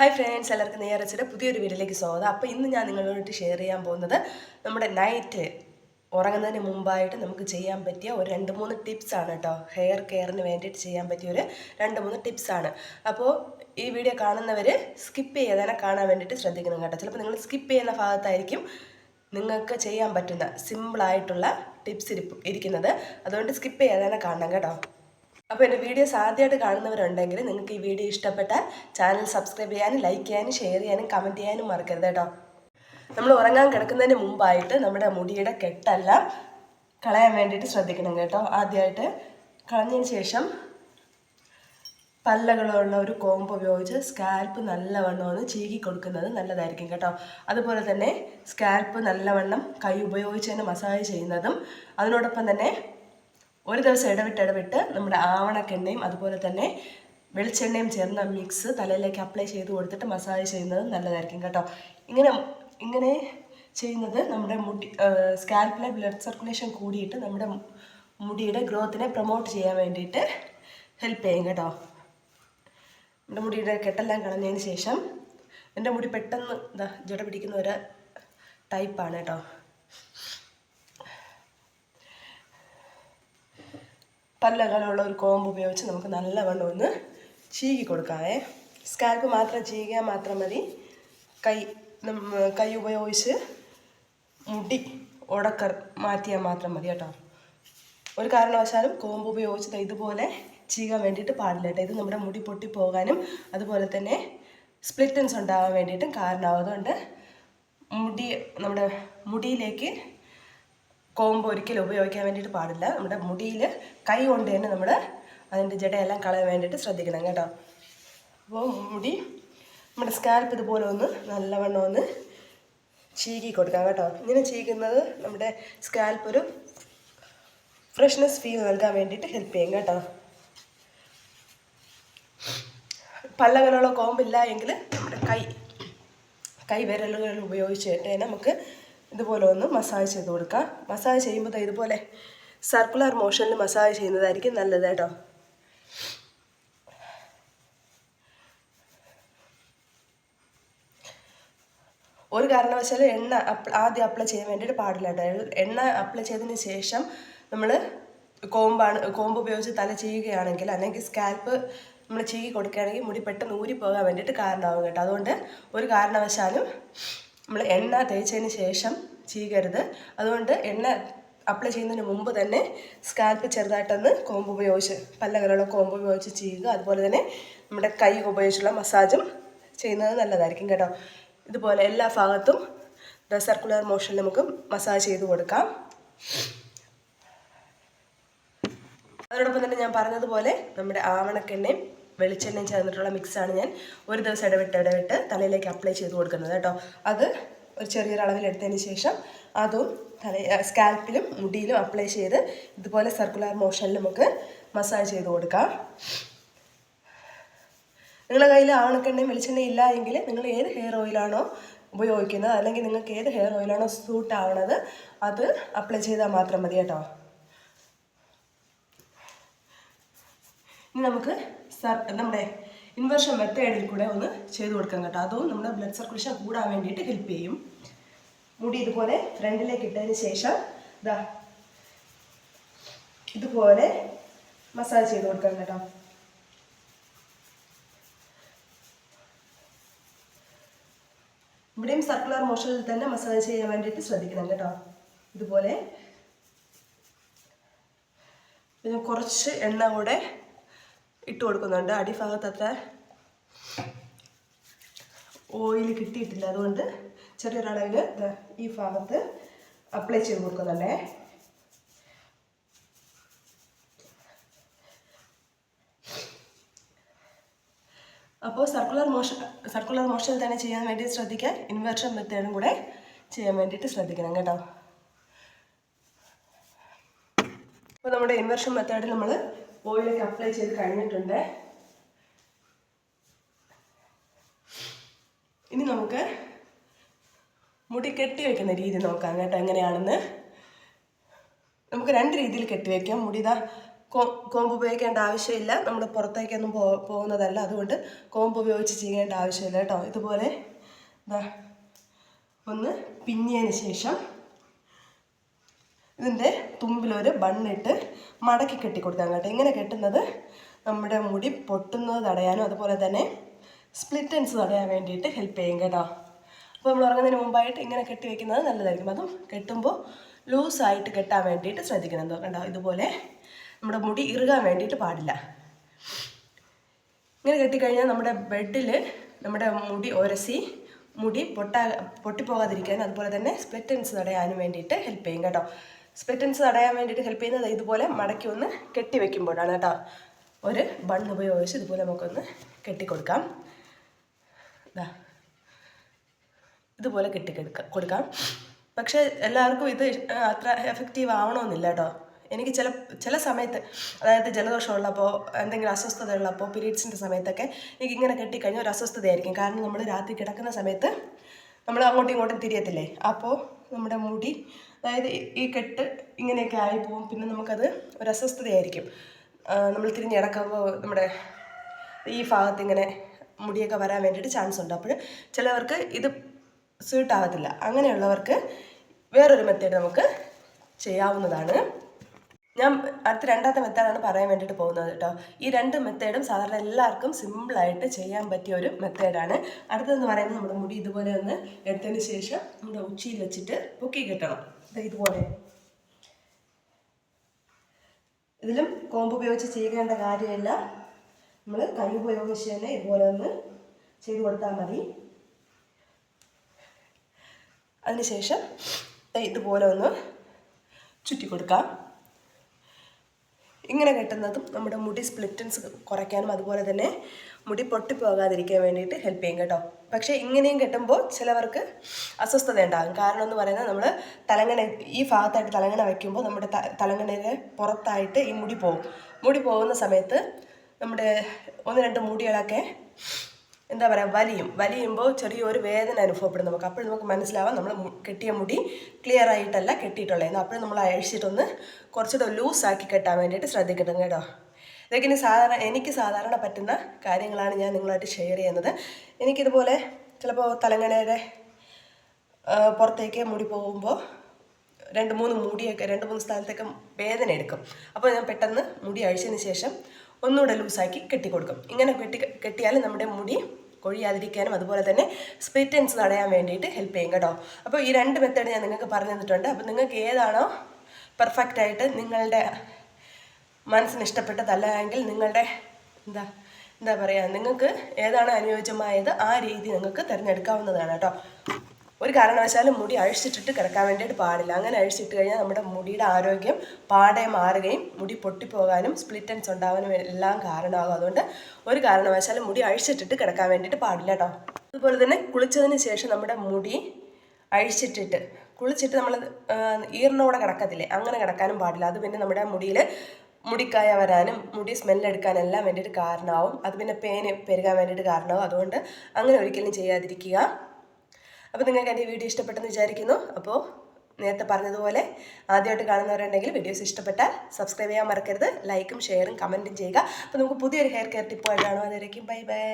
Hi friends എല്ലാവർക്കും നെയ്യറച്ചിയുടെ പുതിയൊരു വീഡിയോയിലേക്ക് സ്വാഗതം. അപ്പോൾ ഇന്ന് ഞാൻ നിങ്ങളോട്ട് ഷെയർ ചെയ്യാൻ പോകുന്നത് നമ്മുടെ നൈറ്റ് ഉറങ്ങുന്നതിന് മുമ്പായിട്ട് നമുക്ക് ചെയ്യാൻ പറ്റിയ ഒരു രണ്ട് മൂന്ന് ടിപ്സ് ആണ് കേട്ടോ ഹെയർ കെയറിന് വേണ്ടിയിട്ട് ചെയ്യാൻ പറ്റിയ ഒരു രണ്ട് മൂന്ന് ടിപ്സ് ആണ്. അപ്പോൾ ഈ വീഡിയോ കാണുന്നവർ സ്കിപ്പ് ചെയ്യാതെ കാണാൻ വേണ്ടിയിട്ട് ശ്രദ്ധിക്കണം കേട്ടോ. ചിലപ്പോൾ നിങ്ങൾ സ്കിപ്പ് ചെയ്യുന്ന ഭാഗത്തായിരിക്കും നിങ്ങൾക്ക് ചെയ്യാൻ പറ്റുന്ന സിമ്പിളായിട്ടുള്ള ടിപ്സ് ഇരിക്കുന്നത്. അതുകൊണ്ട് സ്കിപ്പ് ചെയ്യാതെ കാണണം കേട്ടോ. അപ്പോൾ എന്റെ വീഡിയോസ് ആദ്യമായിട്ട് കാണുന്നവരുണ്ടെങ്കിൽ നിങ്ങൾക്ക് ഈ വീഡിയോ ഇഷ്ടപ്പെട്ടാൽ ചാനൽ സബ്സ്ക്രൈബ് ചെയ്യാനും ലൈക്ക് ചെയ്യാനും ഷെയർ ചെയ്യാനും കമന്റ് ചെയ്യാനും മറക്കരുത് കേട്ടോ. നമ്മൾ ഉറങ്ങാൻ കിടക്കുന്നതിന് മുമ്പായിട്ട് നമ്മുടെ മുടിയുടെ കെട്ടെല്ലാം കളയാൻ വേണ്ടിയിട്ട് ശ്രദ്ധിക്കണം കേട്ടോ. ആദ്യമായിട്ട് കളഞ്ഞതിന് ശേഷം പല്ലകളുള്ള ഒരു കോമ്പ് ഉപയോഗിച്ച് സ്കാൽപ്പ് നല്ലവണ്ണം ഒന്ന് ചീകി കൊടുക്കുന്നത് നല്ലതായിരിക്കും കേട്ടോ. അതുപോലെ തന്നെ സ്കാൽപ്പ് നല്ലവണ്ണം കൈ ഉപയോഗിച്ച് തന്നെ മസാജ് ചെയ്യുന്നതും അതിനോടൊപ്പം തന്നെ ഒരു ദിവസം ഇടവിട്ട് ഇടവിട്ട് നമ്മുടെ ആവണക്കെണ്ണയും അതുപോലെ തന്നെ വെളിച്ചെണ്ണയും ചേർന്ന മിക്സ് തലയിലേക്ക് അപ്ലൈ ചെയ്ത് കൊടുത്തിട്ട് മസാജ് ചെയ്യുന്നത് നല്ലതായിരിക്കും കേട്ടോ. ഇങ്ങനെ ഇങ്ങനെ ചെയ്യുന്നത് നമ്മുടെ മുടി സ്കാൽപ്പിലെ ബ്ലഡ് സർക്കുലേഷൻ കൂടിയിട്ട് നമ്മുടെ മുടിയുടെ ഗ്രോത്തിനെ പ്രൊമോട്ട് ചെയ്യാൻ വേണ്ടിയിട്ട് ഹെൽപ്പ് ചെയ്യും കേട്ടോ. എന്റെ മുടിയുടെ കെട്ടെല്ലാം കളഞ്ഞതിന് ശേഷം എന്റെ മുടി പെട്ടെന്ന് എന്താ ജട പിടിക്കുന്ന ഒരു ടൈപ്പാണ് കേട്ടോ. പല്ലകളുള്ള ഒരു കോമ്പ് ഉപയോഗിച്ച് നമുക്ക് നല്ലവണ്ണം ഒന്ന് ചീകി കൊടുക്കാവേ. സ്കാൽപ്പ് മാത്രം ചീകിയാൽ മാത്രം മതി. കൈ കൈ ഉപയോഗിച്ച് മുടി ഉടക്കർ മാറ്റിയാൽ മാത്രം മതി കേട്ടോ. ഒരു കാരണവശാലും കോമ്പ് ഉപയോഗിച്ച് ഇതുപോലെ ചീകാൻ വേണ്ടിയിട്ട് പാടില്ല കേട്ടോ. ഇത് നമ്മുടെ മുടി പൊട്ടിപ്പോകാനും അതുപോലെ തന്നെ സ്പ്ലിറ്റൻസ് ഉണ്ടാകാൻ വേണ്ടിയിട്ടും കാരണമാവും അതുകൊണ്ട് മുടി നമ്മുടെ മുടിയിലേക്ക് കോമ്പ് ഒരിക്കലും ഉപയോഗിക്കാൻ വേണ്ടിയിട്ട് പാടില്ല. നമ്മുടെ മുടിയിൽ കൈ കൊണ്ട് തന്നെ നമ്മൾ അതിന്റെ ജടയെല്ലാം കളയാൻ വേണ്ടിയിട്ട് ശ്രദ്ധിക്കണം കേട്ടോ. അപ്പോൾ മുടി നമ്മുടെ സ്കാൽപ്പ് ഇതുപോലെ ഒന്ന് നല്ലവണ്ണം ഒന്ന് ചീകി കൊടുക്കാം കേട്ടോ. ഇങ്ങനെ ചീകുന്നത് നമ്മുടെ സ്കാൽപ്പ് ഒരു ഫ്രഷ്നെസ് ഫീൽ നൽകാൻ വേണ്ടിയിട്ട് ഹെൽപ്പ് ചെയ്യും കേട്ടോ. പല്ലകളുള്ള കോമ്പില്ല എങ്കിൽ നമ്മുടെ കൈ കൈ വിരലുകൾ ഉപയോഗിച്ചിട്ട് നമുക്ക് ഇതുപോലെ ഒന്ന് മസാജ് ചെയ്ത് കൊടുക്കുക മസാജ് ചെയ്യുമ്പോൾ ഇതുപോലെ സർക്കുലർ മോഷനിൽ മസാജ് ചെയ്യുന്നതായിരിക്കും നല്ലത് കേട്ടോ. ഒരു കാരണവശാലും എണ്ണ ആദ്യം അപ്ലൈ ചെയ്യാൻ വേണ്ടിയിട്ട് പാടില്ല കേട്ടോ. എണ്ണ അപ്ലൈ ചെയ്തതിന് ശേഷം നമ്മൾ കോമ്പാണ് കോമ്പ് ഉപയോഗിച്ച് തല ചെയ്യുകയാണെങ്കിൽ അല്ലെങ്കിൽ സ്കാൽപ്പ് നമ്മൾ ചീകി കൊടുക്കുകയാണെങ്കിൽ മുടി പെട്ടെന്ന് ഊരിപ്പോകാൻ വേണ്ടിയിട്ട് കാരണമാകും കേട്ടോ. അതുകൊണ്ട് ഒരു കാരണവശാലും നമ്മൾ എണ്ണ തേച്ചതിന് ശേഷം ചീകരുത് അതുകൊണ്ട് എണ്ണ അപ്ലൈ ചെയ്യുന്നതിന് മുമ്പ് തന്നെ സ്കാൽപ്പ് ചെറുതായിട്ടൊന്ന് കോമ്പ് ഉപയോഗിച്ച് പല്ലകളുള്ള കോമ്പ് ഉപയോഗിച്ച് ചെയ്യുക. അതുപോലെ തന്നെ നമ്മുടെ കൈ ഉപയോഗിച്ചുള്ള മസാജും ചെയ്യുന്നത് നല്ലതായിരിക്കും കേട്ടോ. ഇതുപോലെ എല്ലാ ഭാഗത്തും സർക്കുലർ മോഷനിൽ നമുക്ക് മസാജ് ചെയ്ത് കൊടുക്കാം. അതോടൊപ്പം തന്നെ ഞാൻ പറഞ്ഞതുപോലെ നമ്മുടെ ആവണക്കെണ്ണയും വെളിച്ചെണ്ണയും ചേർന്നിട്ടുള്ള മിക്സാണ് ഞാൻ ഒരു ദിവസം ഇടവിട്ട് ഇടവിട്ട് തലയിലേക്ക് അപ്ലൈ ചെയ്ത് കൊടുക്കുന്നത് കേട്ടോ. അത് ഒരു ചെറിയൊരളവിൽ എടുത്തതിന് ശേഷം അതും തല സ്കാൽപ്പിലും മുടിയിലും അപ്ലൈ ചെയ്ത് ഇതുപോലെ സർക്കുലർ മോഷനിലും ഒക്കെ മസാജ് ചെയ്ത് കൊടുക്കാം. നിങ്ങളുടെ കയ്യിൽ ആണക്കെണ്ണയും വെളിച്ചെണ്ണയും ഇല്ല എങ്കിൽ നിങ്ങൾ ഏത് ഹെയർ ഓയിലാണോ ഉപയോഗിക്കുന്നത് അല്ലെങ്കിൽ നിങ്ങൾക്ക് ഏത് ഹെയർ ഓയിലാണോ സൂട്ട് ആവണത് അത് അപ്ലൈ ചെയ്താൽ മാത്രം മതി കേട്ടോ. ഇനി നമുക്ക് സർ നമ്മുടെ ഇൻവെർഷൻ മെത്തേഡിൽ കൂടെ ഒന്ന് ചെയ്ത് കൊടുക്കാം കേട്ടോ. അതും നമ്മുടെ ബ്ലഡ് സർക്കുലേഷൻ കൂടാൻ വേണ്ടിയിട്ട് ഹെൽപ്പ് ചെയ്യും. മുടി ഇതുപോലെ ഫ്രണ്ടിലേക്ക് ഇട്ടതിന് ശേഷം ഇതാ ഇതുപോലെ മസാജ് ചെയ്ത് കൊടുക്കാം കേട്ടോ. ഇവിടെയും സർക്കുലർ മോഷനിൽ തന്നെ മസാജ് ചെയ്യാൻ വേണ്ടിയിട്ട് ശ്രദ്ധിക്കണം കേട്ടോ. ഇതുപോലെ പിന്നെ കുറച്ച് എണ്ണ കൂടെ ഇട്ട് കൊടുക്കുന്നുണ്ട്. അടിഭാഗത്ത് അത്ര ഓയിൽ കിട്ടിയിട്ടില്ല. അതുകൊണ്ട് ചെറിയൊരളവിൽ ഈ ഭാഗത്ത് അപ്ലൈ ചെയ്ത് കൊടുക്കുന്നുണ്ടേ. അപ്പോൾ സർക്കുലർ മോഷൻ സർക്കുലർ മോഷൻ തന്നെ ചെയ്യാൻ വേണ്ടി ശ്രദ്ധിക്കാൻ ഇൻവേർഷൻ മെത്തേഡും കൂടെ ചെയ്യാൻ വേണ്ടിയിട്ട് ശ്രദ്ധിക്കണം കേട്ടോ. അപ്പോൾ നമ്മുടെ ഇൻവെർഷൻ മെത്തേഡിൽ നമ്മൾ ഓയിലൊക്കെ അപ്ലൈ ചെയ്ത് കഴിഞ്ഞിട്ടുണ്ട്. ഇനി നമുക്ക് മുടി കെട്ടി വെക്കുന്ന രീതി നോക്കാം കേട്ടോ എങ്ങനെയാണെന്ന്. നമുക്ക് രണ്ട് രീതിയിൽ കെട്ടി വയ്ക്കാം മുടി ഇതാ കോമ്പ് ഉപയോഗിക്കേണ്ട ആവശ്യമില്ല. നമ്മൾ പുറത്തേക്കൊന്നും പോ പോകുന്നതല്ല. അതുകൊണ്ട് കോമ്പ് ഉപയോഗിച്ച് ചെയ്യേണ്ട ആവശ്യമില്ല കേട്ടോ. ഇതുപോലെ ഒന്ന് പിന്നിയതിന് ശേഷം ഇതിന്റെ തുമ്പിലൊരു ബണ്ണിട്ട് മടക്കി കെട്ടി കൊടുക്കാൻ കേട്ടോ. ഇങ്ങനെ കെട്ടുന്നത് നമ്മുടെ മുടി പൊട്ടുന്നത് തടയാനും അതുപോലെ തന്നെ സ്പ്ലിറ്റൻസ് തടയാൻ വേണ്ടിയിട്ട് ഹെൽപ്പ് ചെയ്യും കേട്ടോ. അപ്പോൾ നമ്മൾ ഉറങ്ങുന്നതിന് മുമ്പായിട്ട് ഇങ്ങനെ കെട്ടി വെക്കുന്നത് നല്ലതായിരിക്കും. അതും കെട്ടുമ്പോൾ ലൂസായിട്ട് കെട്ടാൻ വേണ്ടിയിട്ട് ശ്രദ്ധിക്കണം എന്തോ കണ്ടോ? ഇതുപോലെ നമ്മുടെ മുടി ഇറുകാൻ വേണ്ടിയിട്ട് പാടില്ല. ഇങ്ങനെ കെട്ടിക്കഴിഞ്ഞാൽ നമ്മുടെ ബെഡിൽ നമ്മുടെ മുടി ഒരസി മുടി പൊട്ടാ പൊട്ടിപ്പോകാതിരിക്കാനും അതുപോലെ തന്നെ സ്പ്ലിറ്റൻസ് തടയാനും വേണ്ടിയിട്ട് ഹെൽപ്പ് ചെയ്യും കേട്ടോ. സ്പ്ലിറ്റൻസ് തടയാൻ വേണ്ടിയിട്ട് ഹെൽപ്പ് ചെയ്യുന്നത് ഇതുപോലെ മടക്കി ഒന്ന് കെട്ടി വെക്കുമ്പോഴാണ് കേട്ടോ. ഒരു ബൺ ഉപയോഗിച്ച് ഇതുപോലെ നമുക്കൊന്ന് കെട്ടിക്കൊടുക്കാം. ഇതാ ഇതുപോലെ കെട്ടിക്കെടുക്കാം കെടുക്ക. പക്ഷേ എല്ലാവർക്കും ഇത് അത്ര എഫക്റ്റീവ് ആവണമെന്നില്ല കേട്ടോ. എനിക്ക് ചില ചില സമയത്ത് അതായത് ജലദോഷം ഉള്ളപ്പോൾ എന്തെങ്കിലും അസ്വസ്ഥത ഉള്ളപ്പോൾ പീരീഡ്സിന്റെ സമയത്തൊക്കെ എനിക്ക് ഇങ്ങനെ കെട്ടിക്കഴിഞ്ഞാൽ ഒരു അസ്വസ്ഥതയായിരിക്കും. കാരണം നമ്മൾ രാത്രി കിടക്കുന്ന സമയത്ത് നമ്മൾ അങ്ങോട്ടും ഇങ്ങോട്ടും തിരിയത്തില്ലേ? അപ്പോൾ നമ്മുടെ മുടി അതായത് ഈ- കെട്ട് ഇങ്ങനെയൊക്കെ ആയി പോകും പിന്നെ നമുക്കത് ഒരു അസ്വസ്ഥതയായിരിക്കും. നമ്മൾ തിരിഞ്ഞിടക്കുമ്പോൾ നമ്മുടെ ഈ ഭാഗത്ത് ഇങ്ങനെ മുടിയൊക്കെ വരാൻ വേണ്ടിയിട്ട് ചാൻസ് ഉണ്ട്. അപ്പോൾ ചിലവർക്ക് ഇത് സ്യൂട്ട് അങ്ങനെയുള്ളവർക്ക് വേറൊരു മെത്തേഡ് നമുക്ക് ചെയ്യാവുന്നതാണ്. ഞാൻ അടുത്ത രണ്ടാമത്തെ മെത്തേഡാണ് പറയാൻ വേണ്ടിയിട്ട് പോകുന്നത് കേട്ടോ ഈ രണ്ട് മെത്തേഡും സാധാരണ എല്ലാവർക്കും സിമ്പിളായിട്ട് ചെയ്യാൻ പറ്റിയ ഒരു മെത്തേഡാണ് അടുത്തതെന്ന് പറയുന്നത് നമ്മുടെ മുടി ഇതുപോലെ ഒന്ന് എടുത്തതിന് ശേഷം നമ്മുടെ ഉച്ചിയിൽ വെച്ചിട്ട് പൊക്കി കെട്ടണം. ഇതുപോലെ. ഇതിലും കോമ്പ് ഉപയോഗിച്ച് ചെയ്യേണ്ട കാര്യമില്ല. നമ്മൾ കൈ ഉപയോഗിച്ച് തന്നെ ഇതുപോലെ ഒന്ന് ചെയ്ത് കൊടുത്താൽ മതി. അതിനുശേഷം ഇതുപോലെ ഒന്ന് ചുറ്റി കൊടുക്കാം. ഇങ്ങനെ കെട്ടുന്നതും നമ്മുടെ മുടി സ്പ്ലിറ്റൻസ് കുറയ്ക്കാനും അതുപോലെ തന്നെ മുടി പൊട്ടിപ്പോകാതിരിക്കാൻ വേണ്ടിയിട്ട് ഹെൽപ്പ് ചെയ്യും കേട്ടോ. പക്ഷേ ഇങ്ങനെയും കെട്ടുമ്പോൾ ചിലവർക്ക് അസ്വസ്ഥത ഉണ്ടാകും. കാരണം എന്ന് പറയുന്നത് നമ്മൾ തലങ്ങണ ഈ ഭാഗത്തായിട്ട് തലങ്ങണ വയ്ക്കുമ്പോൾ നമ്മുടെ തലങ്ങണയുടെ പുറത്തായിട്ട് ഈ മുടി പോകും മുടി പോകുന്ന സമയത്ത് നമ്മുടെ ഒന്ന് രണ്ട് മുടികളൊക്കെ എന്താ പറയുക വലിയും. വലിയുമ്പോൾ ചെറിയൊരു വേദന അനുഭവപ്പെടും നമുക്ക്. അപ്പോൾ നമുക്ക് മനസ്സിലാവാം നമ്മൾ കെട്ടിയ മുടി ക്ലിയർ ആയിട്ടല്ല കെട്ടിയിട്ടുള്ളത് അപ്പോൾ നമ്മൾ അഴിച്ചിട്ടൊന്ന് കുറച്ചുകൂടെ ലൂസാക്കി കെട്ടാൻ വേണ്ടിയിട്ട് ശ്രദ്ധിക്കണം കേട്ടോ. ഇതൊക്കെ ഇനി സാധാരണ എനിക്ക് സാധാരണ പറ്റുന്ന കാര്യങ്ങളാണ് ഞാൻ നിങ്ങളായിട്ട് ഷെയർ ചെയ്യുന്നത്. എനിക്കിതുപോലെ ചിലപ്പോൾ തലങ്ങണയുടെ പുറത്തേക്ക് മുടി പോകുമ്പോൾ രണ്ട് മൂന്ന് മുടിയൊക്കെ രണ്ട് മൂന്ന് സ്ഥലത്തൊക്കെ വേദന എടുക്കും. അപ്പോൾ ഞാൻ പെട്ടെന്ന് മുടി അഴിച്ചതിന് ശേഷം ഒന്നുകൂടെ ലൂസാക്കി കെട്ടിക്കൊടുക്കും. ഇങ്ങനെ കെട്ടി കെട്ടിയാൽ നമ്മുടെ മുടി കൊഴിയാതിരിക്കാനും അതുപോലെ തന്നെ സ്പ്ലിറ്റൻസ് തടയാൻ വേണ്ടിയിട്ട് ഹെൽപ്പ് ചെയ്യും കേട്ടോ. അപ്പോൾ ഈ രണ്ട് മെത്തേഡ് ഞാൻ നിങ്ങൾക്ക് പറഞ്ഞു തന്നിട്ടുണ്ട്. അപ്പോൾ നിങ്ങൾക്ക് ഏതാണോ പെർഫെക്റ്റ് ആയിട്ട് നിങ്ങളുടെ മനസ്സിന് ഇഷ്ടപ്പെട്ടതല്ല എങ്കിൽ നിങ്ങളുടെ എന്താ എന്താ പറയുക നിങ്ങൾക്ക് ഏതാണ് അനുയോജ്യമായത് ആ രീതി നിങ്ങൾക്ക് തിരഞ്ഞെടുക്കാവുന്നതാണ് കേട്ടോ. ഒരു കാരണവശാലും മുടി അഴിച്ചിട്ടിട്ട് കിടക്കാൻ വേണ്ടിയിട്ട് പാടില്ല. അങ്ങനെ അഴിച്ചിട്ട് കഴിഞ്ഞാൽ നമ്മുടെ മുടിയുടെ ആരോഗ്യം പാടെ മാറുകയും മുടി പൊട്ടിപ്പോകാനും സ്പ്ലിറ്റൻസ് ഉണ്ടാകാനും എല്ലാം കാരണമാകും. അതുകൊണ്ട് ഒരു കാരണവശാലും മുടി അഴിച്ചിട്ടിട്ട് കിടക്കാൻ വേണ്ടിയിട്ട് പാടില്ല കേട്ടോ അതുപോലെ തന്നെ കുളിച്ചതിന് ശേഷം നമ്മുടെ മുടി അഴിച്ചിട്ടിട്ട് കുളിച്ചിട്ട് നമ്മൾ ഈറിനോടെ കിടക്കത്തില്ലേ അങ്ങനെ കിടക്കാനും പാടില്ല. അത് പിന്നെ നമ്മുടെ മുടിയിൽ മുടിക്കായ വരാനും മുടി സ്മെല്ലെടുക്കാനെല്ലാം വേണ്ടിയിട്ട് കാരണമാവും. അത് പിന്നെ പേന് പെരുകാൻ വേണ്ടിയിട്ട് കാരണമാവും. അതുകൊണ്ട് അങ്ങനെ ഒരിക്കലും ചെയ്യാതിരിക്കുക. അപ്പോൾ നിങ്ങൾക്ക് എന്റെ വീഡിയോ ഇഷ്ടപ്പെട്ടെന്ന് വിചാരിക്കുന്നു. അപ്പോൾ നേരത്തെ പറഞ്ഞതുപോലെ ആദ്യമായിട്ട് കാണുന്നവരുണ്ടെങ്കിൽ വീഡിയോസ് ഇഷ്ടപ്പെട്ടാൽ സബ്സ്ക്രൈബ് ചെയ്യാൻ മറക്കരുത്. ലൈക്കും ഷെയറും കമന്റും ചെയ്യുക. അപ്പോൾ നമുക്ക് പുതിയൊരു ഹെയർ കെയർ ടിപ്പായിട്ട് കാണും അതുവരേക്കും ബൈ ബൈ